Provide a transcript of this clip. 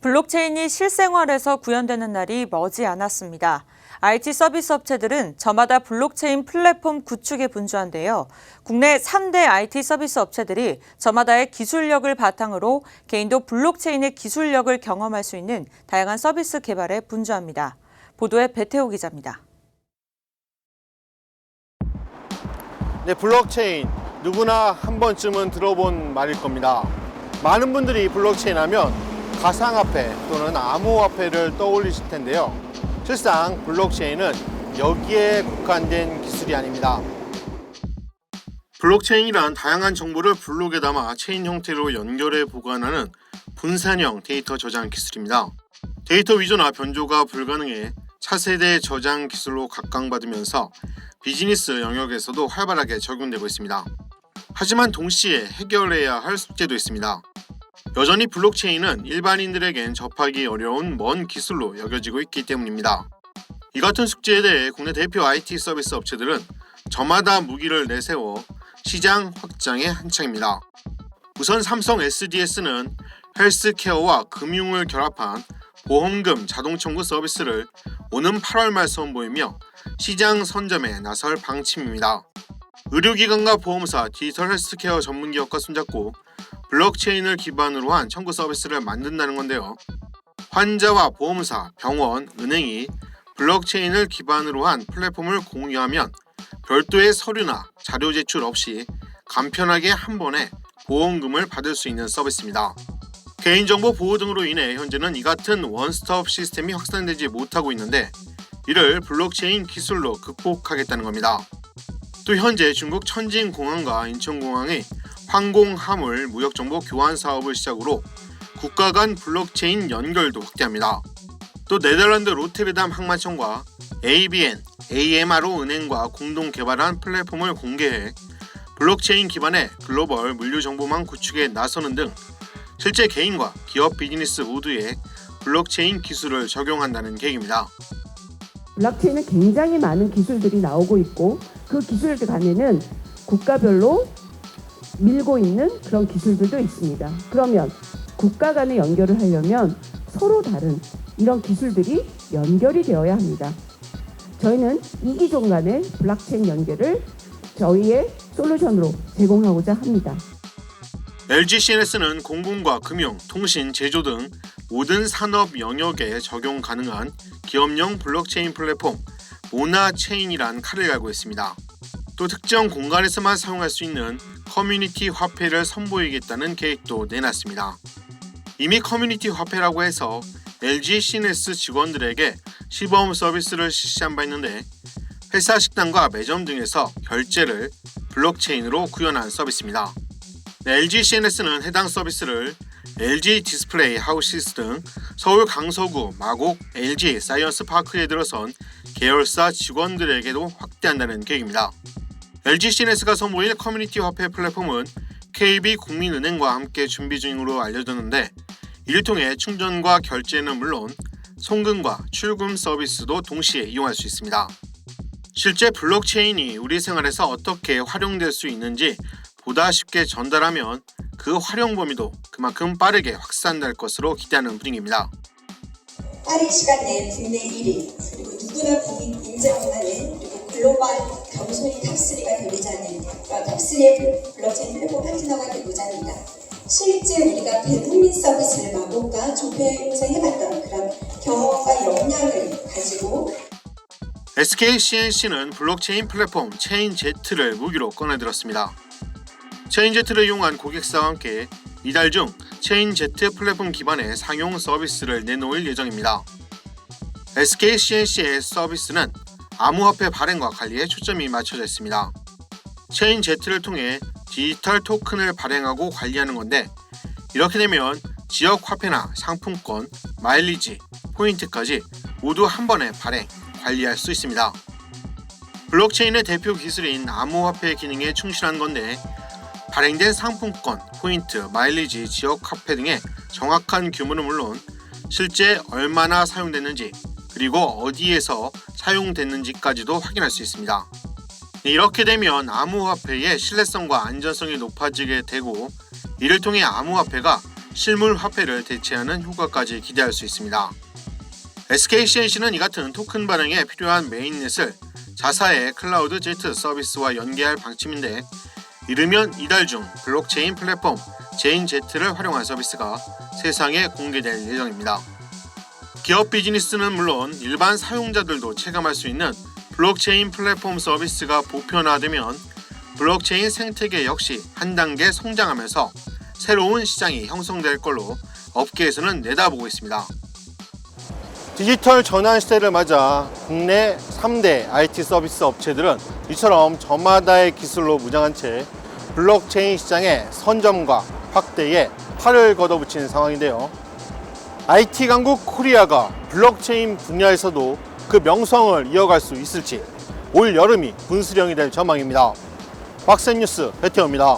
블록체인이 실생활에서 구현되는 날이 머지 않았습니다. IT 서비스 업체들은 저마다 블록체인 플랫폼 구축에 분주한데요. 국내 3대 IT 서비스 업체들이 저마다의 기술력을 바탕으로 개인도 블록체인의 기술력을 경험할 수 있는 다양한 서비스 개발에 분주합니다. 보도에 배태호 기자입니다. 네, 블록체인 누구나 한 번쯤은 들어본 말일 겁니다. 많은 분들이 블록체인 하면 가상화폐 또는 암호화폐를 떠올리실 텐데요. 실상 블록체인은 여기에 국한된 기술이 아닙니다. 블록체인이란 다양한 정보를 블록에 담아 체인 형태로 연결해 보관하는 분산형 데이터 저장 기술입니다. 데이터 위조나 변조가 불가능해 차세대 저장 기술로 각광받으면서 비즈니스 영역에서도 활발하게 적용되고 있습니다. 하지만 동시에 해결해야 할 숙제도 있습니다. 여전히 블록체인은 일반인들에겐 접하기 어려운 먼 기술로 여겨지고 있기 때문입니다. 이 같은 숙제에 대해 국내 대표 IT 서비스 업체들은 저마다 무기를 내세워 시장 확장에 한창입니다. 우선 삼성 SDS는 헬스케어와 금융을 결합한 보험금 자동 청구 서비스를 오는 8월 말 선보이며 시장 선점에 나설 방침입니다. 의료기관과 보험사, 디지털 헬스케어 전문기업과 손잡고 블록체인을 기반으로 한 청구 서비스를 만든다는 건데요. 환자와 보험사, 병원, 은행이 블록체인을 기반으로 한 플랫폼을 공유하면 별도의 서류나 자료 제출 없이 간편하게 한 번에 보험금을 받을 수 있는 서비스입니다. 개인정보 보호 등으로 인해 현재는 이 같은 원스톱 시스템이 확산되지 못하고 있는데 이를 블록체인 기술로 극복하겠다는 겁니다. 또 현재 중국 천진공항과 인천공항의 항공화물 무역정보 교환 사업을 시작으로 국가 간 블록체인 연결도 확대합니다. 또 네덜란드 로테르담 항만청과 ABN, AMRO 은행과 공동 개발한 플랫폼을 공개해 블록체인 기반의 글로벌 물류정보망 구축에 나서는 등 실제 개인과 기업 비즈니스 모두에 블록체인 기술을 적용한다는 계획입니다. 블록체인은 굉장히 많은 기술들이 나오고 있고 그 기술들 간에는 국가별로 밀고 있는 그런 기술들도 있습니다. 그러면 국가 간의 연결을 하려면 서로 다른 이런 기술들이 연결이 되어야 합니다. 저희는 이기종 간의 블록체인 연결을 저희의 솔루션으로 제공하고자 합니다. LG CNS는 공군과 금융, 통신, 제조 등 모든 산업 영역에 적용 가능한 기업용 블록체인 플랫폼 모나체인이란 칼을 갈고 있습니다. 또 특정 공간에서만 사용할 수 있는 커뮤니티 화폐를 선보이겠다는 계획도 내놨습니다. 이미 커뮤니티 화폐라고 해서 LG CNS 직원들에게 시범 서비스를 실시한 바 있는데 회사 식당과 매점 등에서 결제를 블록체인으로 구현한 서비스입니다. 네, LG CNS는 해당 서비스를 LG 디스플레이 하우시스 등 서울 강서구 마곡 LG 사이언스 파크에 들어선 계열사 직원들에게도 확대한다는 계획입니다. LG CNS가 선보일 커뮤니티 화폐 플랫폼은 KB 국민은행과 함께 준비 중으로 알려졌는데 이를 통해 충전과 결제는 물론 송금과 출금 서비스도 동시에 이용할 수 있습니다. 실제 블록체인이 우리 생활에서 어떻게 활용될 수 있는지 보다 쉽게 전달하면 그 활용 범위도 그만큼 빠르게 확산될 것으로 기대하는 분위기입니다. 빠른 시간 내에 국내 1위 그리고 누구나 국민 인정하는 그리고 글로벌 겸손히 탑3가 되고자는 탑3의 블록체인 플랫폼 파트너가 되고자 합니다. 실제 우리가 대국민 서비스를 마곡과 조폐에서 해봤던 그런 경험과 역량을 가지고 SK CNC는 블록체인 플랫폼 체인제트를 무기로 꺼내들었습니다. 체인제트를 이용한 고객사와 함께 이달 중 체인제트 플랫폼 기반의 상용 서비스를 내놓을 예정입니다. SK CNC의 서비스는 암호화폐 발행과 관리에 초점이 맞춰져 있습니다. 체인제트를 통해 디지털 토큰을 발행하고 관리하는 건데 이렇게 되면 지역 화폐나 상품권, 마일리지, 포인트까지 모두 한 번에 발행, 관리할 수 있습니다. 블록체인의 대표 기술인 암호화폐 기능에 충실한 건데 발행된 상품권, 포인트, 마일리지, 지역 화폐 등의 정확한 규모는 물론 실제 얼마나 사용됐는지 그리고 어디에서 사용됐는지까지도 확인할 수 있습니다. 네, 이렇게 되면 암호화폐의 신뢰성과 안전성이 높아지게 되고 이를 통해 암호화폐가 실물 화폐를 대체하는 효과까지 기대할 수 있습니다. SKCNC는 이 같은 토큰 발행에 필요한 메인넷을 자사의 클라우드 제트 서비스와 연계할 방침인데 이르면 이달 중 블록체인 플랫폼 제인제트를 활용한 서비스가 세상에 공개될 예정입니다. 기업 비즈니스는 물론 일반 사용자들도 체감할 수 있는 블록체인 플랫폼 서비스가 보편화되면 블록체인 생태계 역시 한 단계 성장하면서 새로운 시장이 형성될 걸로 업계에서는 내다보고 있습니다. 디지털 전환 시대를 맞아 국내 3대 IT 서비스 업체들은 이처럼 저마다의 기술로 무장한 채 블록체인 시장의 선점과 확대에 팔을 걷어붙이는 상황인데요. IT 강국 코리아가 블록체인 분야에서도 그 명성을 이어갈 수 있을지 올 여름이 분수령이 될 전망입니다. 박센뉴스 배태호입니다.